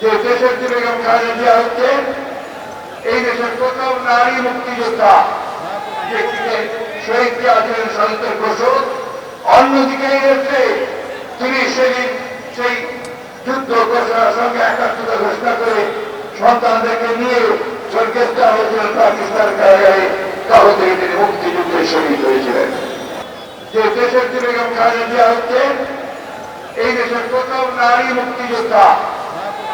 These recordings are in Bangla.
যে দেশের যে বেগম খালেদা জিয়া হচ্ছেন এই দেশের প্রথম নারী মুক্তিযোদ্ধা ব্যক্তিকে শহীদ আছেন শান্তের ঘোষক অন্যদিকে এই দেশে তিনি সেদিন সেই যুদ্ধ ঘোষণার সঙ্গে একাত্মতা ঘোষণা করে সন্তানদেরকে নিয়ে স্বর্গের হয়েছিলেন পাকিস্তান কারাগারে, তখন থেকে তিনি মুক্তিযুদ্ধে শহীদ হয়েছিলেন। যে দেশের যে বেগম খালেদা জিয়া হচ্ছেন এই দেশের প্রথম নারী মুক্তিযোদ্ধা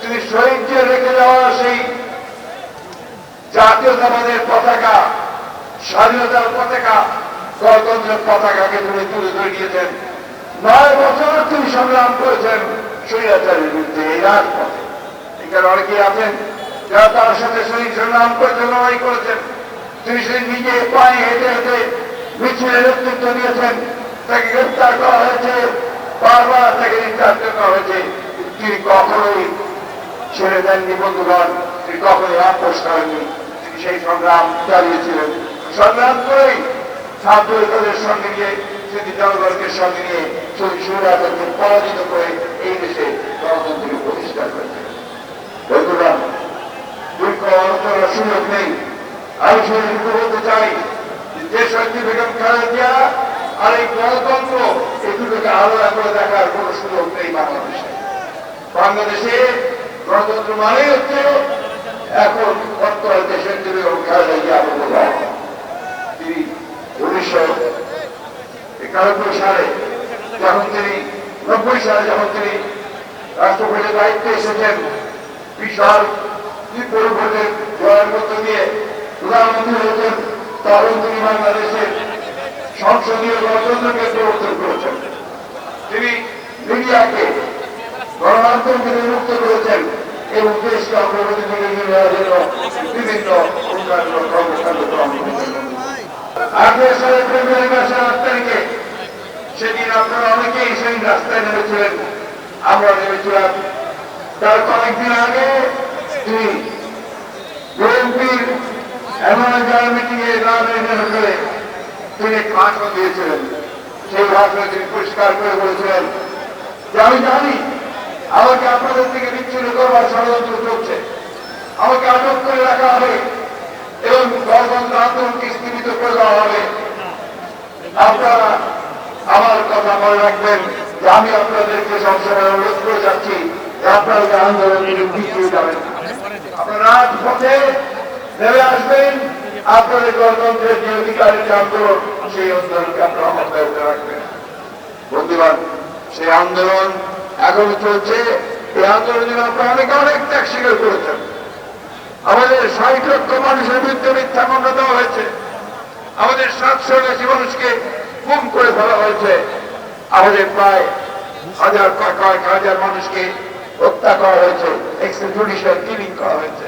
তিনি শহীদদের রেখে যাওয়া সেই জাতীয়তাবাদের পতাকা, স্বাধীনতার পতাকা, গণতন্ত্রের পতাকাকে তিনি তুলে ধরে দিয়েছেন নয় বছর তিনি সংগ্রাম করেছেন স্বৈরাচারের বিরুদ্ধে এই রাজপথে। এখানে অনেকেই আছেন যারা তার সাথে শহীদ সংগ্রাম করেছেন লড়াই করেছেন। তিনি সেদিন নিজে পায়ে হেঁটে হেঁটে মিছিলের নেতৃত্ব দিয়েছেন। তাকে গ্রেপ্তার করা হয়েছে, বারবার তাকে নির্যাতন করা হয়েছে। তিনি কখনোই ছেড়ে দেননি বন্ধুগণ, তিনি কখনোই আপোষ করেননি। তিনি সেই সংগ্রাম চালিয়েছিলেন। সংগ্রাম করেই ছাত্র ঐক্যদের সঙ্গে নিয়ে সেটি জনগণকে সঙ্গে নিয়ে শহীদ সুরাজকে পরাজিত করে এই দেশে গণতন্ত্রকে প্রতিষ্ঠা করেছে বন্ধুগণ দীর্ঘ আলোচনার সুযোগ নেই। আমি শুধু বলতে চাই যে হচ্ছে বেগম খালেদা জিয়া আর এই গণতন্ত্র এই দুটোকে আলাদা করে দেখার কোনো সুযোগ নেই বাংলাদেশে। বাংলাদেশে গণতন্ত্র মানে হচ্ছে এখন বর্তমান দেশের যে বেগম খালেদা জিয়া বললাম তিনি উনিশশো একানব্বই সালে যখন তিনি, নব্বই সালে যখন তিনি রাষ্ট্রপতির দায়িত্বে এসেছেন, বিশাল ভোটের জয়ের মধ্য দিয়ে প্রধানমন্ত্রী হয়েছেন, তখন তিনি বাংলাদেশের সংসদীয় গণতন্ত্রকে প্রবর্তন করেছেন। তিনি মিডিয়াকে গণমাধ্যমকে এবং দেশকে অগ্রগতি করে নিয়ে যাওয়ার জন্য বিভিন্ন উন্নয়ন কর্মকাণ্ড গ্রহণ করেছেন ফেব্রুয়ারি মাসের আট তারিখে, সেদিন আপনারা অনেকেই সেই রাস্তায় নেমেছিলেন। আমরা নেমেছিলাম। তার কয়েকদিন আগে তিনি বিএনপির এমন যারা মিটিং এ না করে তিনি ভাষণ দিয়েছিলেন। সেই ভাষণে তিনি পরিষ্কার করে বলেছিলেন যে, আমি জানি আমাকে আপনাদের থেকে বিচ্ছিন্ন করবার ষড়যন্ত্র চলছে। আমাকে আটক করে রাখা হবে এবং গণতন্ত্র আন্দোলনকে স্থগিত করে দেওয়া হবে। আপনারা আমার কথা মনে রাখবেন যে আমি আপনাদেরকে সবসময় অনুরোধ করে যাচ্ছি আপনারা আন্দোলন। আপনারা রাজপথে নেমে আসবেন। আপনাদের গণতন্ত্রের যে অধিকারের যে আন্দোলন, সেই আন্দোলনকে আপনারা মাথায় রাখবেন। বন্ধুবান সেই আন্দোলন এখনও চলছে। এই আন্দোলনে আপনারা অনেকে অনেক ত্যাগ স্বীকার করেছেন। আমাদের ষাট লক্ষ মানুষের বিরুদ্ধে মিথ্যা মামলা দেওয়া হয়েছে। আমাদের সাতশো বেশি মানুষকে গুম করে ফেলা হয়েছে। আমাদের প্রায় হাজার কয়েক হাজার মানুষকে হত্যা করা হয়েছে। এক্সট্রাজুডিশিয়াল কিলিং করা হয়েছে।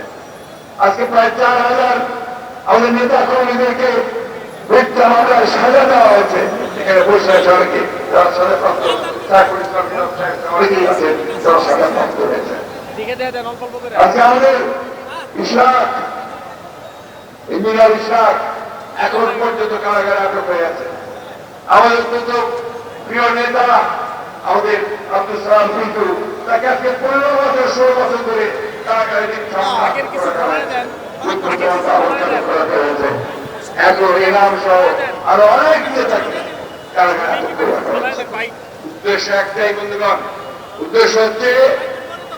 আজকে প্রায় চার হাজার আমাদের নেতা কর্মীদেরকে মিথ্যা মামলায় সাজা দেওয়া হয়েছে। এখানে বসে আছে অনেকে। যারা চাকরি অনেকেই আছে যারা হয়েছে। দিয়ে অল্প করে। আজকে আমাদের এখন পর্যন্ত কারাগারে আটক হয়ে আছে। আমাদের অত্যন্ত প্রিয় নেতা আমাদের আব্দুল সালাম কিন্তু তাকে আজকে পনেরো বছর ষোলো বছর ধরে কারাগারে হয়েছে। হয়েছে। এখন এনাম সহ আরও অনেক নেতাকে কারাগারে উদ্দেশ্য একটাই, বন্ধুগণ। উদ্দেশ্য হচ্ছে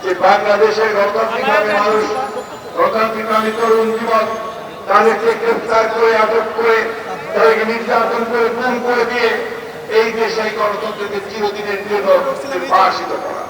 যে বাংলাদেশের গণতান্ত্রিকভাবে মানুষ, গণতান্ত্রিকভাবে তরুণ জীবন তাদেরকে গ্রেফতার করে, আটক করে, তাদেরকে নির্যাতন করে, খুন করে দিয়ে এই দেশে গণতন্ত্রকে চিরদিনের জন্য নির্বাসিত করা।